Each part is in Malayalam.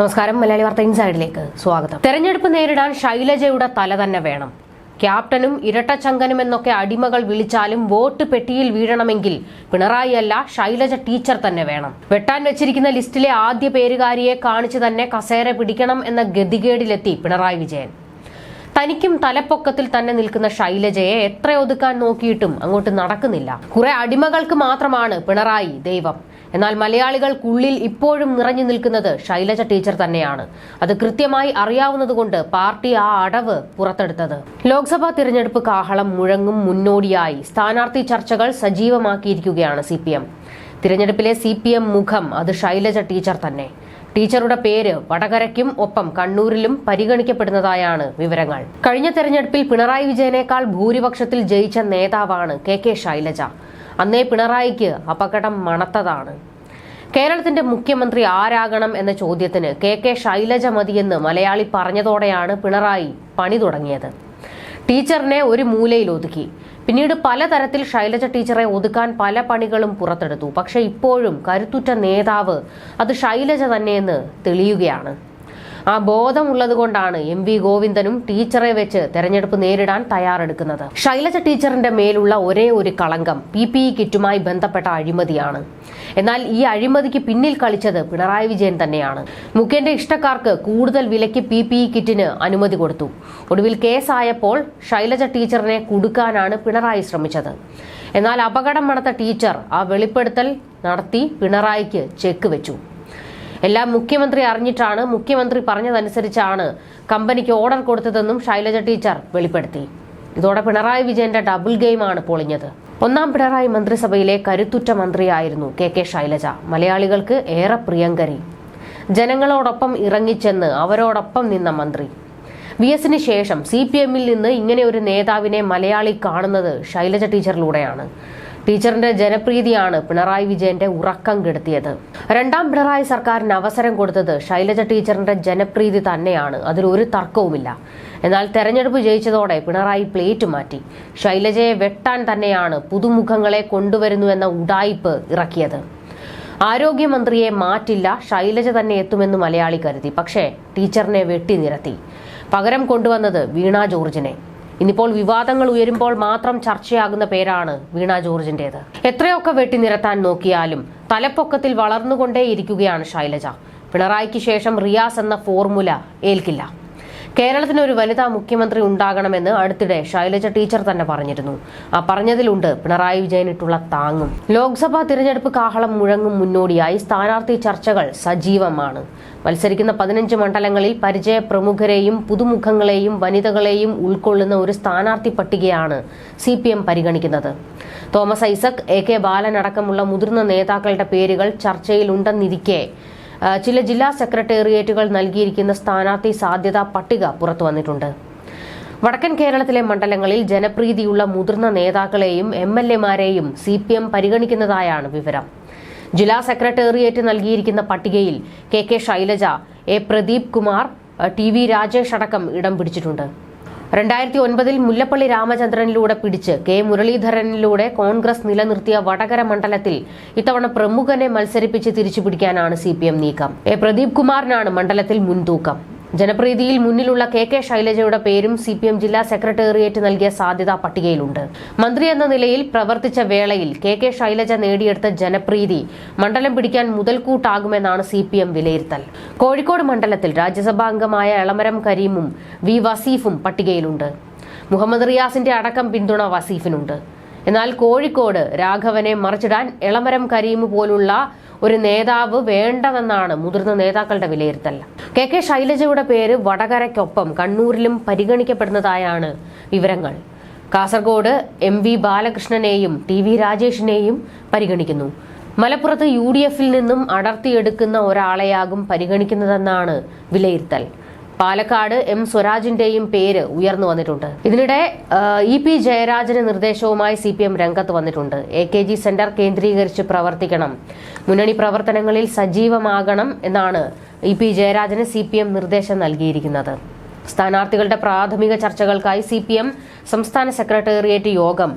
നമസ്കാരം. മലയാളി വാർത്ത ഇൻസൈഡിലേക്ക് സ്വാഗതം. തെരഞ്ഞെടുപ്പ് നേരിടാൻ ശൈലജയുടെ തല തന്നെ വേണം. ക്യാപ്റ്റനും ഇരട്ടച്ചങ്കനും എന്നൊക്കെ അടിമകൾ വിളിച്ചാലും വോട്ട് പെട്ടിയിൽ വീഴണമെങ്കിൽ പിണറായി അല്ല ശൈലജ ടീച്ചർ തന്നെ വേണം. വെട്ടാൻ വെച്ചിരിക്കുന്ന ലിസ്റ്റിലെ ആദ്യ പേരുകാരിയെ കാണിച്ചു തന്നെ കസേര പിടിക്കണം എന്ന ഗതികേടിലെത്തി പിണറായി വിജയൻ. തനിക്കും തലപ്പൊക്കത്തിൽ തന്നെ നിൽക്കുന്ന ശൈലജയെ എത്ര ഒതുക്കാൻ നോക്കിയിട്ടും അങ്ങോട്ട് നടക്കുന്നില്ല. കുറെ അടിമകൾക്ക് മാത്രമാണ് പിണറായി ദൈവം. എന്നാൽ മലയാളികൾക്കുള്ളിൽ ഇപ്പോഴും നിറഞ്ഞു നിൽക്കുന്നത് ശൈലജ ടീച്ചർ തന്നെയാണ്. അത് കൃത്യമായി അറിയാവുന്നതുകൊണ്ട് പാർട്ടി ആ അടവ് പുറത്തെടുത്തത്. ലോക്സഭാ തിരഞ്ഞെടുപ്പ് കാഹളം മുഴങ്ങും മുന്നോടിയായി സ്ഥാനാർത്ഥി ചർച്ചകൾ സജീവമാക്കിയിരിക്കുകയാണ് സി പി എം തിരഞ്ഞെടുപ്പിലെ സി പി എം മുഖം അത് ശൈലജ ടീച്ചർ തന്നെ. ടീച്ചറുടെ പേര് വടകരയ്ക്കും ഒപ്പം കണ്ണൂരിലും പരിഗണിക്കപ്പെടുന്നതായാണ് വിവരങ്ങൾ. കഴിഞ്ഞ തെരഞ്ഞെടുപ്പിൽ പിണറായി വിജയനേക്കാൾ ഭൂരിപക്ഷത്തിൽ ജയിച്ച നേതാവാണ് കെ കെ ശൈലജ. അന്നേ പിണറായിക്ക് അപകടം മണത്തതാണ്. കേരളത്തിന്റെ മുഖ്യമന്ത്രി ആരാകണം എന്ന ചോദ്യത്തിന് കെ കെ ശൈലജ മതിയെന്ന് മലയാളി പറഞ്ഞതോടെയാണ് പിണറായി പണി തുടങ്ങിയത്. ടീച്ചറിനെ ഒരു മൂലയിൽ ഒതുക്കി. പിന്നീട് പലതരത്തിൽ ശൈലജ ടീച്ചറെ ഒതുക്കാൻ പല പണികളും പുറത്തെടുത്തു. പക്ഷേ ഇപ്പോഴും കരുത്തുറ്റ നേതാവ് അത് ശൈലജ തന്നെയെന്ന് തെളിയുകയാണ്. ആ ബോധമുള്ളത് കൊണ്ടാണ് എം വി ഗോവിന്ദനും ടീച്ചറെ വെച്ച് തെരഞ്ഞെടുപ്പ് നേരിടാൻ തയ്യാറെടുക്കുന്നത്. ശൈലജ ടീച്ചറിന്റെ മേലുള്ള ഒരേ ഒരു കളങ്കം പി പി ഇ കിറ്റുമായി ബന്ധപ്പെട്ട അഴിമതിയാണ്. എന്നാൽ ഈ അഴിമതിക്ക് പിന്നിൽ കളിച്ചത് പിണറായി വിജയൻ തന്നെയാണ്. മുഖ്യന്റെ ഇഷ്ടക്കാർക്ക് കൂടുതൽ വിലയ്ക്ക് പി പി ഇ കിറ്റിന് അനുമതി കൊടുത്തു. ഒടുവിൽ കേസായപ്പോൾ ശൈലജ ടീച്ചറിനെ കുടുക്കാനാണ് പിണറായി ശ്രമിച്ചത്. എന്നാൽ അപകടം നടത്ത ടീച്ചർ ആ വെളിപ്പെടുത്തൽ നടത്തി പിണറായിക്ക് ചെക്ക് വെച്ചു. എല്ലാം മുഖ്യമന്ത്രി അറിഞ്ഞിട്ടാണ് മുഖ്യമന്ത്രി പറഞ്ഞതനുസരിച്ചാണ് കമ്പനിക്ക് ഓർഡർ കൊടുത്തതെന്നും ശൈലജ ടീച്ചർ വെളിപ്പെടുത്തി. ഇതോടെ പിണറായി വിജയന്റെ ഡബിൾ ഗെയിമാണ് പൊളിഞ്ഞത്. ഒന്നാം പിണറായി മന്ത്രിസഭയിലെ കരുത്തുറ്റ മന്ത്രിയായിരുന്നു കെ കെ ശൈലജ. മലയാളികൾക്ക് ഏറെ പ്രിയങ്കരി. ജനങ്ങളോടൊപ്പം ഇറങ്ങിച്ചെന്ന് അവരോടൊപ്പം നിന്ന മന്ത്രി. വി എസിന് ശേഷം സി പി എമ്മിൽ നിന്ന് ഇങ്ങനെ ഒരു നേതാവിനെ മലയാളി കാണുന്നത് ശൈലജ ടീച്ചറിലൂടെയാണ്. ടീച്ചറിന്റെ ജനപ്രീതിയാണ് പിണറായി വിജയന്റെ ഉറക്കം കെടുത്തിയത്. രണ്ടാം പിണറായി സർക്കാരിന് അവസരം കൊടുത്തത് ശൈലജ ടീച്ചറിന്റെ ജനപ്രീതി തന്നെയാണ്. അതിലൊരു തർക്കവുമില്ല. എന്നാൽ തെരഞ്ഞെടുപ്പ് ജയിച്ചതോടെ പിണറായി പ്ലേറ്റ് മാറ്റി. ശൈലജയെ വെട്ടാൻ തന്നെയാണ് പുതുമുഖങ്ങളെ കൊണ്ടുവരുന്നുവെന്ന ഉടായിപ്പ് ഇറക്കിയത്. ആരോഗ്യമന്ത്രിയെ മാറ്റില്ല ശൈലജ തന്നെ എത്തുമെന്ന് മലയാളി കരുതി. പക്ഷേ ടീച്ചറിനെ വെട്ടി നിരത്തി. പകരം കൊണ്ടുവന്നത് വീണ ജോർജിനെ. ഇനിയിപ്പോൾ വിവാദങ്ങൾ ഉയരുമ്പോൾ മാത്രം ചർച്ചയാകുന്ന പേരാണ് വീണ ജോർജിന്റേത്. എത്രയൊക്കെ വെട്ടി നിരത്താൻ നോക്കിയാലും തലപ്പൊക്കത്തിൽ വളർന്നുകൊണ്ടേയിരിക്കുകയാണ് ശൈലജ. പിണറായിക്ക് ശേഷം റിയാസ് എന്ന ഫോർമുല ഏൽക്കില്ല. കേരളത്തിന് ഒരു വനിതാ മുഖ്യമന്ത്രി ഉണ്ടാകണമെന്ന് അടുത്തിടെ ശൈലജ ടീച്ചർ തന്നെ പറഞ്ഞിരുന്നു. ആ പറഞ്ഞതിലുണ്ട് പിണറായി വിജയനിട്ടുള്ള താങ്ങും. ലോക്സഭാ തിരഞ്ഞെടുപ്പ് കാഹളം മുഴങ്ങും മുന്നോടിയായി സ്ഥാനാർത്ഥി ചർച്ചകൾ സജീവമാണ്. മത്സരിക്കുന്ന പതിനഞ്ച് മണ്ഡലങ്ങളിൽ പരിചയ പ്രമുഖരെയും പുതുമുഖങ്ങളെയും വനിതകളെയും ഉൾക്കൊള്ളുന്ന ഒരു സ്ഥാനാർത്ഥി പട്ടികയാണ് സി പി എം പരിഗണിക്കുന്നത്. Thomas Isaac A K Balan അടക്കമുള്ള മുതിർന്ന നേതാക്കളുടെ പേരുകൾ ചർച്ചയിലുണ്ടെന്നിരിക്കെ ചില ജില്ലാ സെക്രട്ടേറിയറ്റുകൾ നൽകിയിരിക്കുന്ന സ്ഥാനാർത്ഥി സാധ്യതാ പട്ടിക പുറത്തു വന്നിട്ടുണ്ട്. വടക്കൻ കേരളത്തിലെ മണ്ഡലങ്ങളിൽ ജനപ്രീതിയുള്ള മുതിർന്ന നേതാക്കളെയും എം എൽ എമാരെയും സി പി എം പരിഗണിക്കുന്നതായാണ് വിവരം. ജില്ലാ സെക്രട്ടേറിയറ്റ് നൽകിയിരിക്കുന്ന പട്ടികയിൽ K K Shailaja A Pradeep Kumar T V Rajesh അടക്കം ഇടം പിടിച്ചിട്ടുണ്ട്. രണ്ടായിരത്തി ഒൻപതിൽ മുല്ലപ്പള്ളി രാമചന്ദ്രനിലൂടെ പിടിച്ച് കെ മുരളീധരനിലൂടെ കോൺഗ്രസ് നിലനിർത്തിയ വടകര മണ്ഡലത്തിൽ ഇത്തവണ പ്രമുഖനെ മത്സരിപ്പിച്ച് തിരിച്ചുപിടിക്കാനാണ് സി പി എം നീക്കം. എ പ്രദീപ് കുമാറിനാണ് മണ്ഡലത്തിൽ മുൻതൂക്കം. ജനപ്രീതിയിൽ മുന്നിലുള്ള കെ കെ ശൈലജയുടെ പേരും സി പി എം ജില്ലാ സെക്രട്ടേറിയറ്റ് നൽകിയ സാധ്യതാ പട്ടികയിലുണ്ട്. മന്ത്രി എന്ന നിലയിൽ പ്രവർത്തിച്ച വേളയിൽ കെ കെ ശൈലജ നേടിയെടുത്ത ജനപ്രീതി മണ്ഡലം പിടിക്കാൻ മുതൽക്കൂട്ടാകുമെന്നാണ് സി പി എം വിലയിരുത്തൽ. കോഴിക്കോട് മണ്ഡലത്തിൽ രാജ്യസഭാ അംഗമായ എളമരം കരീമും വി വസീഫും പട്ടികയിലുണ്ട്. മുഹമ്മദ് റിയാസിന്റെ അടക്കം പിന്തുണ വസീഫിനുണ്ട്. എന്നാൽ കോഴിക്കോട് രാഘവനെ മറിച്ചിടാൻ എളമരം കരീം പോലുള്ള ഒരു നേതാവ് വേണ്ടതെന്നാണ് മുതിർന്ന നേതാക്കളുടെ വിലയിരുത്തൽ. കെ കെ ശൈലജയുടെ പേര് വടകരയ്ക്കൊപ്പം കണ്ണൂരിലും പരിഗണിക്കപ്പെടുന്നതായാണ് വിവരങ്ങൾ. കാസർഗോഡ് എം വി ബാലകൃഷ്ണനെയും ടി വി രാജേഷിനെയും പരിഗണിക്കുന്നു. മലപ്പുറത്ത് യു ഡി എഫിൽ നിന്നും അടർത്തിയെടുക്കുന്ന ഒരാളെയാകും പരിഗണിക്കുന്നതെന്നാണ് വിലയിരുത്തൽ. പാലക്കാട് എം സ്വരാജിന്റെയും പേര് ഉയർന്നു വന്നിട്ടുണ്ട്. ഇതിനിടെ ഇ പി ജയരാജന് നിർദ്ദേശവുമായി സി പി എം രംഗത്ത് വന്നിട്ടുണ്ട്. എ കെ ജി സെന്റർ കേന്ദ്രീകരിച്ച് പ്രവർത്തിക്കണം. മുന്നണി പ്രവർത്തനങ്ങളിൽ സജീവമാകണം എന്നാണ് ഇ പി ജയരാജന് സി പി എം നിർദ്ദേശം നൽകിയിരിക്കുന്നത്. സ്ഥാനാർത്ഥികളുടെ പ്രാഥമിക ചർച്ചകൾക്കായി സി പി എം സംസ്ഥാന സെക്രട്ടേറിയറ്റ് യോഗം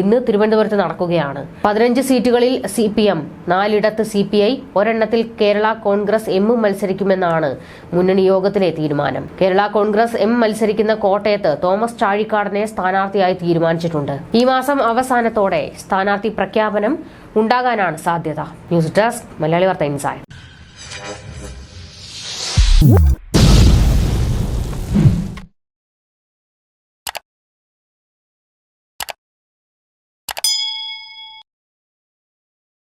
ഇന്ന് തിരുവനന്തപുരത്ത് നടക്കുകയാണ്. പതിനഞ്ച് സീറ്റുകളിൽ സി പി എം നാലിടത്ത് സി പി ഐ ഒരെണ്ണത്തിൽ കേരള കോൺഗ്രസ് എമ്മും മത്സരിക്കുമെന്നാണ് മുന്നണി യോഗത്തിലെ തീരുമാനം. കേരള കോൺഗ്രസ് എം മത്സരിക്കുന്ന കോട്ടയത്ത് തോമസ് ചാഴിക്കാടനെ സ്ഥാനാർത്ഥിയായി തീരുമാനിച്ചിട്ടുണ്ട്. ഈ മാസം അവസാനത്തോടെ സ്ഥാനാർത്ഥി പ്രഖ്യാപനം ഉണ്ടാകാനാണ് സാധ്യത. ന്യൂസ് ഡെസ്ക് മലയാളി വാർത്ത ഇൻസൈഡ്